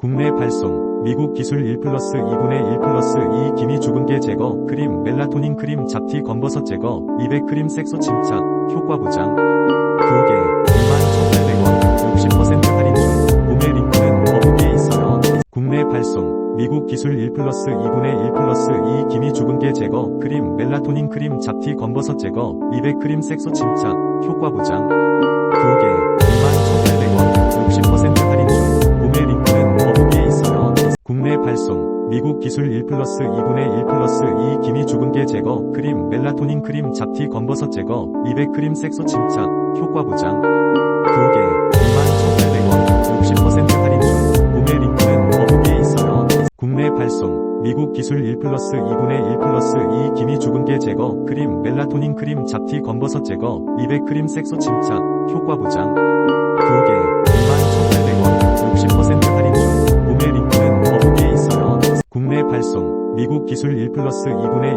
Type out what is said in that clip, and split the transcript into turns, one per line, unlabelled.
국내 발송, 미국 기술 1 플러스 2분의 1 플러스 2 기미 주근깨 제거, 크림, 멜라토닌 크림, 잡티 검버섯 제거, 200 크림 색소 침착, 효과 보장. 2개, 21,800원, 60% 할인 중, 구매 링크는 더보기에 있어요. 국내 발송, 미국 기술 1 플러스 2분의 1 플러스 2 기미 주근깨 제거, 크림, 멜라토닌 크림, 잡티 검버섯 제거, 200 크림 색소 침착, 효과 보장. 발송, 미국 기술 1 플러스 2분의 1 플러스 2 기미 주근깨 제거, 크림, 멜라토닌 크림, 잡티 검버섯 제거, 200 크림 색소 침착, 효과 보장. 2개, 21,800원, 60% 할인 중, 구매 링크는 더보기에 있어요. 국내 발송, 미국 기술 1 플러스 2분의 1 플러스 2 기미 주근깨 제거, 크림, 멜라토닌 크림, 잡티 검버섯 제거, 200 크림 색소 침착, 효과 보장. 2개, 발송, 미국 기술 1 플러스 2분의 1